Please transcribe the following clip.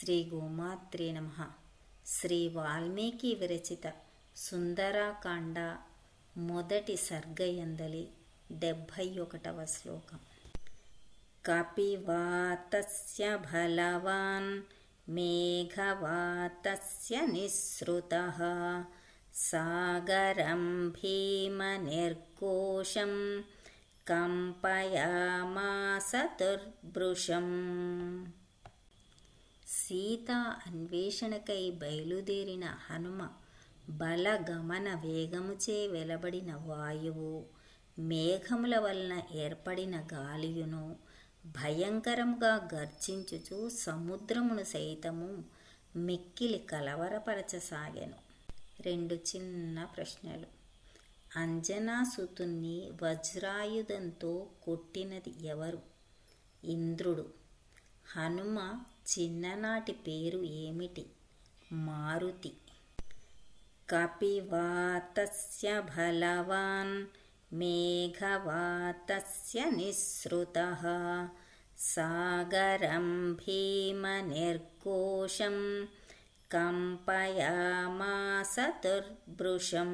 శ్రీ గోమాత్రే నమ. శ్రీ వాల్మీకి విరచిత సుందరాకాండ మొదటి సర్గయందలి డెబ్భై ఒకటవ శ్లోకం. కపివాతస్య బలవాన్ మేఘవాతస్య నిస్సృతः సాగరం భీమనిర్ఘోషం కంపయామాస దుర్భృశం సీత అన్వేషణకై బయలుదేరిన హనుమ బలగమన వేగముచే వెలబడిన వాయువు మేఘముల వలన ఏర్పడిన గాలియును భయంకరముగా గర్జించుచు సముద్రమును సైతము మిక్కిలి కలవరపరచసాగాను. రెండు చిన్న ప్రశ్నలు. అంజనాసుతుణ్ణి వజ్రాయుధంతో కొట్టినది ఎవరు? ఇంద్రుడు. హనుమ చిన్ననాటి పేరు ఏమిటి? మారుతి. కపివాతస్య బలవాన్ మేఘవాతస్య నిస్సృత సాగరం భీమనిర్ఘోషం కంపయామాస దుర్భృశం